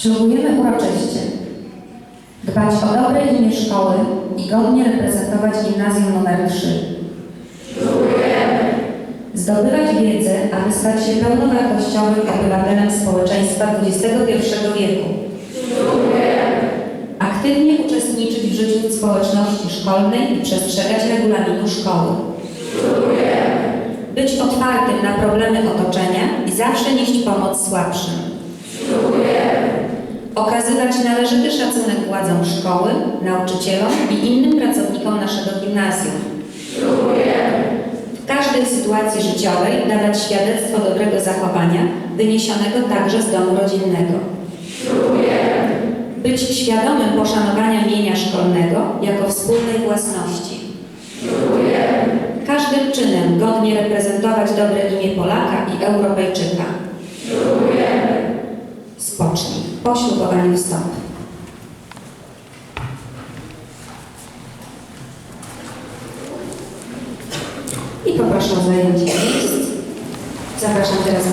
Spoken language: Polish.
Ślubujemy uroczyście dbać o dobre imię szkoły i godnie reprezentować gimnazjum numer 3. Zdobywać wiedzę, aby stać się pełnowartościowym obywatelem społeczeństwa XXI wieku. Aktywnie uczestniczyć w życiu społeczności szkolnej i przestrzegać regulaminu szkoły. Być otwartym na problemy otoczenia i zawsze nieść pomoc słabszym. Okazywać należyty szacunek władzom szkoły, nauczycielom i innym pracownikom naszego gimnazjum. W każdej sytuacji życiowej dawać świadectwo dobrego zachowania, wyniesionego także z domu rodzinnego. Być świadomym poszanowania mienia szkolnego jako wspólnej własności. Każdym czynem godnie reprezentować dobre imię Polaka i Europejczyka. Spocznij. Po ślubowaniu wstąp. I poproszę o zajęcie